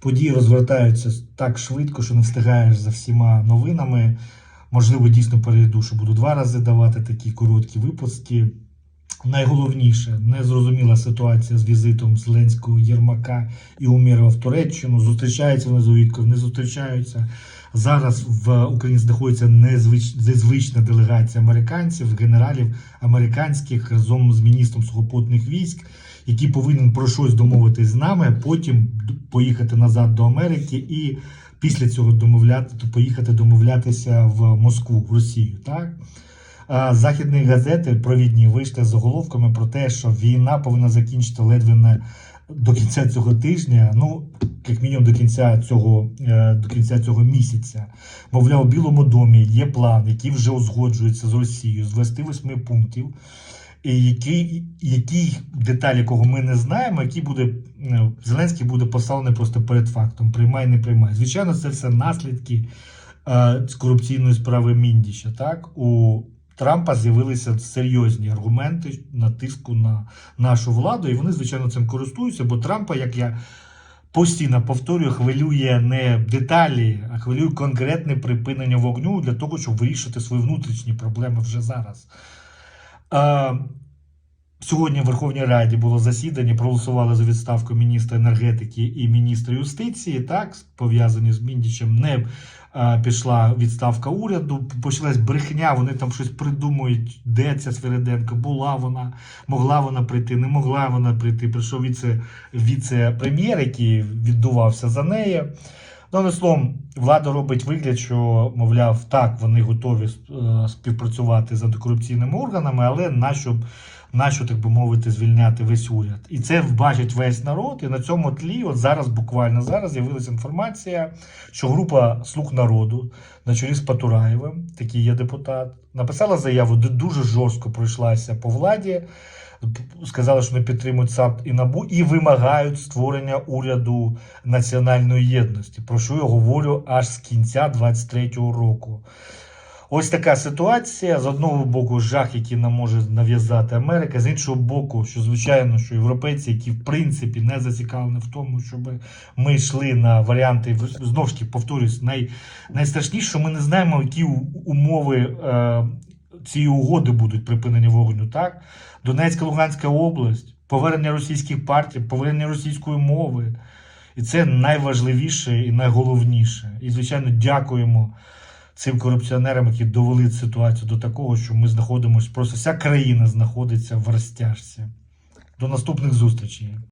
Події розвертаються так швидко, що не встигаєш за всіма новинами. Можливо, дійсно перейду, що буду два рази давати такі короткі випуски. Найголовніше незрозуміла ситуація з візитом Зеленського Єрмака і Умєрова в Туреччину. Зустрічаються вони з Увіткою, не зустрічаються. Зараз в Україні знаходиться незвич... незвична делегація американців, генералів американських разом з міністром сухопутних військ, який повинен про щось домовитись з нами, потім поїхати назад до Америки і після цього домовляти, поїхати домовлятися в Москву, в Росію. Так? Західні газети провідні вийшли з заголовками про те, що війна повинна закінчити ледве не до кінця цього тижня, ну як мінімум до кінця цього, е, до кінця цього місяця. Мовляв, у Білому домі є план, який вже узгоджується з Росією з 28 пунктів, який, який деталі, якого ми не знаємо, який буде е, Зеленський буде поставлений просто перед фактом: приймай, не приймай. Звичайно, це все наслідки е, з корупційної справи Міндіща. Так у Трампа з'явилися серйозні аргументи на тиску на нашу владу, і вони, звичайно, цим користуються, бо Трампа, як я постійно повторюю, хвилює не деталі, а хвилює конкретне припинення вогню для того, щоб вирішити свої внутрішні проблеми вже зараз. Сьогодні в Верховній Раді було засідання, проголосували за відставку міністра енергетики і міністра юстиції. Так, пов'язані з Міндічем, не е, пішла відставка уряду. Почалась брехня. Вони там щось придумують, де ця Свириденко, була вона, могла вона прийти, не могла вона прийти. Прийшов віце, віце-прем'єр, який віддувався за неї. Ну, словом, влада робить вигляд, що, мовляв, так, вони готові е, співпрацювати з антикорупційними органами, але нащо, нащо, так би мовити, звільняти весь уряд. І це бачить весь народ. І на цьому тлі, от зараз, буквально зараз, з'явилася інформація, що група слуг народу на чолі з Патураєвим, такий є депутат, написала заяву, де дуже жорстко пройшлася по владі. Сказали, що не підтримують САП і НАБУ і вимагають створення уряду національної єдності, про що я говорю аж з кінця 23-го року. Ось така ситуація. З одного боку, жах, який нам може нав'язати Америка, з іншого боку, що звичайно, що європейці, які в принципі не зацікавлені в тому, щоб ми йшли на варіанти, знову ж таки, повторюсь, най, найстрашніше, що ми не знаємо, які умови е, цієї угоди будуть припинення вогню. Так, Донецька, Луганська область, повернення російських партій, повернення російської мови. І це найважливіше і найголовніше. І, звичайно, дякуємо цим корупціонерам, які довели ситуацію до такого, що ми знаходимося, просто вся країна знаходиться в розтяжці. До наступних зустрічей.